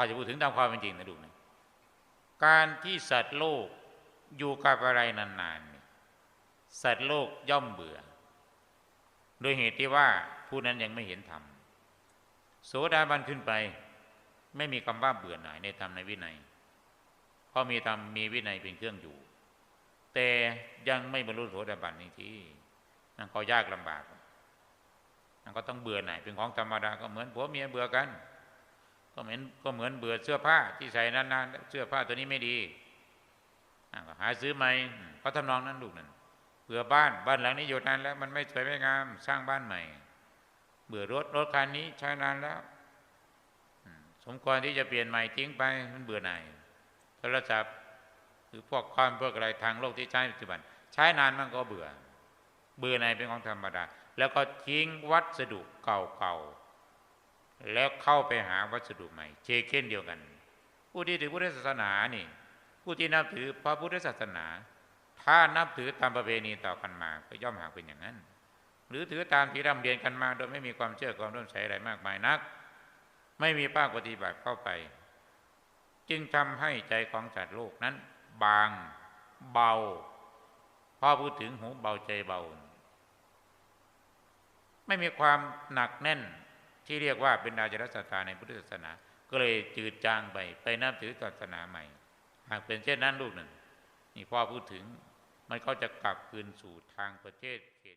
ถ้าจะพูดถึงตามความเป็นจริงนะลูกนะการที่สัตว์โลกอยู่กับอะไรนานๆนี่สัตว์โลกย่อมเบื่อ โดยเหตุที่ว่าผู้นั้นยังไม่เห็นธรรมโสดาบันขึ้นไป ไม่มีคำว่าเบื่อหน่ายในธรรมในวินัยเพราะมีธรรมมีวินัยเป็นเครื่องอยู่ แต่ยังไม่บรรลุโสดาบันในที่นั่นก็ยากลำบากนั่นก็ต้องเบื่อหน่ายเป็นของธรรมดาก็เหมือนผัวเมียเบื่อกัน ก็เหมือนก็เหมือนเบื่อเสื้อผ้าที่ใส่นานๆเสื้อผ้าตัวนี้ไม่ดีก็หาซื้อใหม่อืมก็ทำนองนั้นลูกนั่นเบื่อบ้านบ้านหลังนี้อยู่นานแล้ว มันไม่สวยไม่งามสร้างบ้านใหม่ เบื่อรถรถคันนี้ใช้นานแล้วสมควรที่จะเปลี่ยนใหม่ทิ้งไปมันเบื่อหน่ายโทรศัพท์หรือพวกคอมพวกอะไรทางโลกที่ใช้ปัจจุบัน ใช้นานมันก็เบื่อ เบื่อในายเป็นของธรรมดา แล้วก็ทิ้งวัสดุเก่าๆ แล้วเข้าไปหาวัสดุใหม่เชเก้นเดียวกัน ผู้ที่ถือพุทธศาสนานี่ ผู้ที่นับถือพระพุทธศาสนา ถ้านับถือตามประเพณีต่อกันมาก็ย่อมหาเป็นอย่างนั้น หรือถือตามที่ร่ำเรียนกันมา โดยไม่มีความเชื่อความร่วมใสอะไรมากมายนัก ไม่มีภาคปฏิบัติเข้าไป จึงทำให้ใจของสัตโลกนั้น บางเบาพอพูดถึงหูเบาใจเบา ไม่มีความหนักแน่น ที่เรียกว่าเป็นอาจารย์ศรัทธาในพุทธศาสนา ก็เลยจืดจางไป ไปนับถือศาสนาใหม่ หากเป็นเช่นนั้นลูกหนึ่ง นี่พ่อพูดถึงมันก็จะกลับคืนสู่ทางประเทศเขต